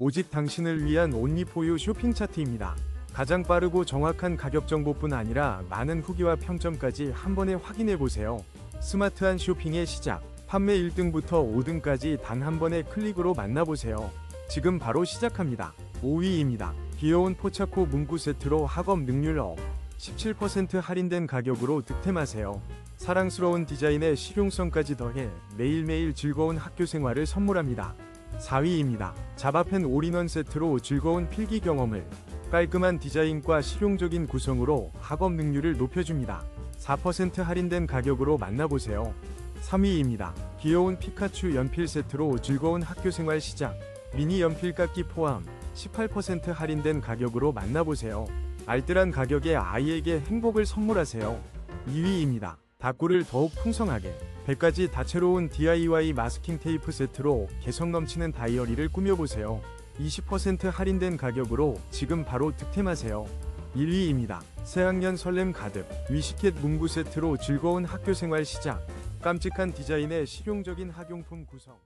오직 당신을 위한 온리포유 쇼핑 차트입니다. 가장 빠르고 정확한 가격 정보뿐 아니라 많은 후기와 평점까지 한 번에 확인해 보세요. 스마트한 쇼핑의 시작. 판매 1등부터 5등까지 단 한 번의 클릭으로 만나보세요. 지금 바로 시작합니다. 5위입니다. 귀여운 포차코 문구 세트로 학업 능률 업. 17% 할인된 가격으로 득템하세요. 사랑스러운 디자인에 실용성까지 더해 매일매일 즐거운 학교 생활을 선물합니다. 4위입니다. 자바펜 올인원 세트로 즐거운 필기 경험을 깔끔한 디자인과 실용적인 구성으로 학업 능률을 높여줍니다. 4% 할인된 가격으로 만나보세요. 3위입니다. 귀여운 피카츄 연필 세트로 즐거운 학교 생활 시작. 미니 연필 깎기 포함 18% 할인된 가격으로 만나보세요. 알뜰한 가격에 아이에게 행복을 선물하세요. 2위입니다. 다꾸를 더욱 풍성하게 100가지 다채로운 DIY 마스킹 테이프 세트로 개성 넘치는 다이어리를 꾸며보세요. 20% 할인된 가격으로 지금 바로 득템하세요. 1위입니다. 새학년 설렘 가득 위시켓 문구 세트로 즐거운 학교 생활 시작 깜찍한 디자인의 실용적인 학용품 구성